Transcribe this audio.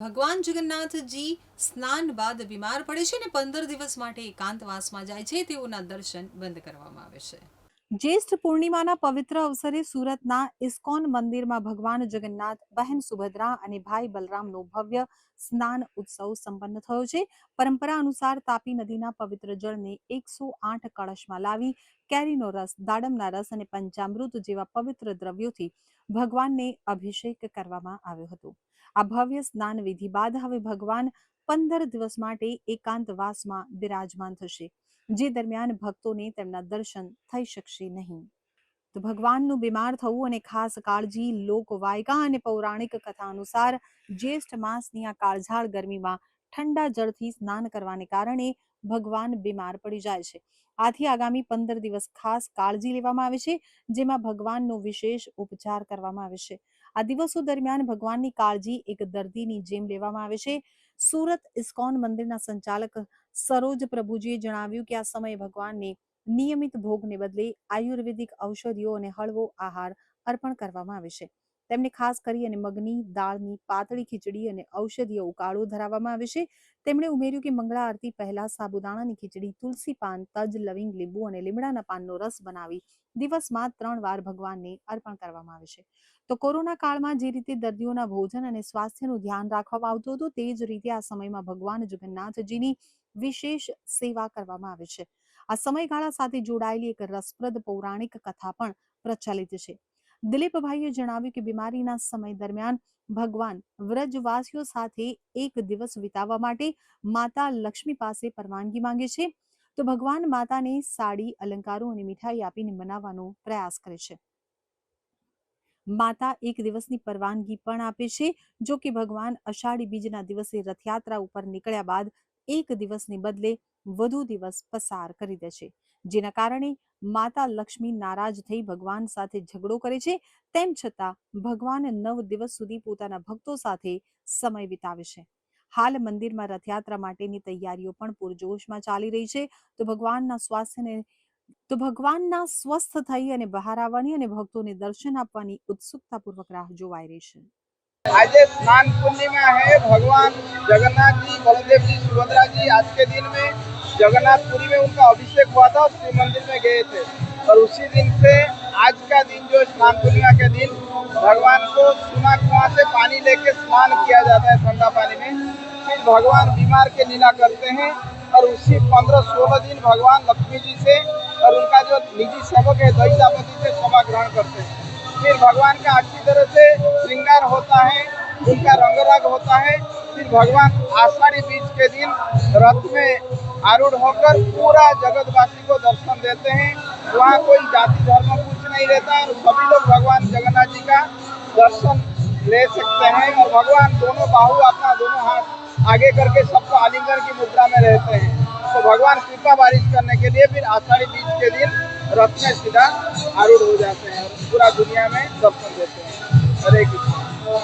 ભગવાન જગન્નાથજી સ્નાન બાદ બીમાર પડે છે અને પંદર દિવસ માટે એકાંતવાસમાં જાય છે તેઓના દર્શન બંધ કરવામાં આવે છે. જ્યેષ્ઠ પૂર્ણિમાના પવિત્ર અવસરે સુરતના ઇસ્કોન મંદિરમાં ભગવાન જગન્નાથ, બહેન સુભદ્રા અને ભાઈ બલરામનો ભવ્ય સ્નાન ઉત્સવ સંપન્ન થયો છે. પરંપરા અનુસાર તાપી નદીના પવિત્ર જળને એકસો આઠ કળશમાં લાવી, કેરીનો રસ, દાડમના રસ અને પંચામૃત જેવા પવિત્ર દ્રવ્યોથી ભગવાનને અભિષેક કરવામાં આવ્યો હતો. આ ભવ્ય સ્નાન વિધિ બાદ હવે ભગવાન પંદર દિવસ માટે એકાંતવાસમાં બિરાજમાન થશે. જે દરમિયાન ભક્તોને તેમના દર્શન થઈ શકશે નહીં. તો ભગવાનનું બીમાર થવું અને ખાસ કાળજી લોકવાયકા અને પૌરાણિક કથા અનુસાર જ્યેષ્ઠ માસની આ કાળઝાળ ગરમીમાં ઠંડા જળથી સ્નાન કરવાને કારણે ભગવાન બીમાર પડી જાય છે. આથી આગામી પંદર દિવસ ખાસ કાળજી લેવામાં આવે છે, જેમાં ભગવાનનો વિશેષ ઉપચાર કરવામાં આવે છે. આ દિવસો દરમિયાન ભગવાનની કાળજી એક દર્દીની જેમ લેવામાં આવે છે. સુરત ઇસ્કોન મંદિરના સંચાલક સરોજ પ્રભુજીએ જણાવ્યું કે આ સમયે ભગવાનને નિયમિત ભોગને બદલે આયુર્વેદિક ઔષધિઓ અને હળવો આહાર અર્પણ કરવામાં આવે છે. તેમને ખાસ કરી અને મગની, દાળની, પાતળી ખીચડી અને ઔષધીય ઉકાળો ધરાવવામાં આવે છે. તેમણે ઉમેર્યું કે મંગળા આરતી પહેલા સાબુદાણાની ખીચડી, તુલસી પાન, તજ, લવિંગ લીંબુ અને લીમડાના પાનનો રસ બનાવી દિવસમાં ત્રણ વાર ભગવાનને અર્પણ કરવામાં આવે છે. તો કોરોના કાળમાં જે રીતે દર્દીઓના ભોજન અને સ્વાસ્થ્યનું ધ્યાન રાખવામાં આવતું હતું, તે જ રીતે આ સમયમાં ભગવાન જગન્નાથજીની વિશેષ સેવા કરવામાં આવે છે. આ સમયગાળા સાથે જોડાયેલી એક રસપ્રદ પૌરાણિક કથા પણ પ્રચલિત છે. દિલીપભાઈએ જણાવ્યું કે બીમારીના સમય દરમિયાન ભગવાન વ્રજવાસીઓ સાથે એક દિવસ વિતાવવા માટે માતા લક્ષ્મી પાસે પરવાનગી માંગે છે. તો ભગવાન માતાને સાડી, અલંકારો અને મીઠાઈ આપીને મનાવવાનો પ્રયાસ કરે છે. માતા એક દિવસની પરવાનગી પણ આપે છે, જો કે ભગવાન અષાઢી બીજના દિવસે રથયાત્રા ઉપર નીકળ્યા બાદ એક દિવસને બદલે વધુ દિવસ પસાર કરી દે છે. જેના કારણે માતા લક્ષ્મી નારાજ થઈ ભગવાન સાથે ઝઘડો કરે છે, તેમ છતાં ભગવાન નવ દિવસ સુધી પોતાના ભક્તો સાથે સમય વિતાવે છે. હાલ મંદિરમાં રથયાત્રા માટેની તૈયારીઓ પણ પૂરજોશમાં ચાલી રહી છે. તો ભગવાનના સ્વાસ્થ્યને, તો ભગવાનના સ્વસ્થ થઈ અને બહાર આવવાની અને ભક્તોને દર્શન આપવાની ઉત્સુકતાપૂર્વક રાહ જોવાઈ રહી છે. आज स्नान पूर्णिमा है भगवान जगन्नाथ जी बलदेव जी सुभद्रा जी आज के दिन में जगन्नाथपुरी में उनका अभिषेक हुआ था और मंदिर में गए थे और उसी दिन से आज का दिन जो स्नान पूर्णिमा के दिन भगवान को सुना कुआँ से पानी लेके स्नान किया जाता है ठंडा पानी में फिर भगवान बीमार के लीला करते हैं और उसी पंद्रह सोलह दिन भगवान लक्ष्मी जी से और उनका जो निजी सेवक है दैतापति से क्षमा ग्रहण करते हैं फिर भगवान का अच्छी तरह से श्रृंगार होता है, उनका रंग राग होता है। फिर भगवान आषाढ़ी बीज के दिन रथ में आरूढ़ होकर पूरा जगतवासी को दर्शन देते हैं। वहाँ कोई जाति धर्म कुछ नहीं रहता और सभी लोग भगवान जगन्नाथ जी का दर्शन ले सकते हैं और भगवान दोनों बाहु अपना दोनों हाथ आगे करके सबको आलिंगन की मुद्रा में रहते हैं। तो भगवान कृपा बारिश करने के लिए फिर आषाढ़ी बीज के दिन रथ में सीधा आरूढ़ हो जाते हैं पूरा दुनिया में दर्शन देते हैं। হরে কৃষ্ণ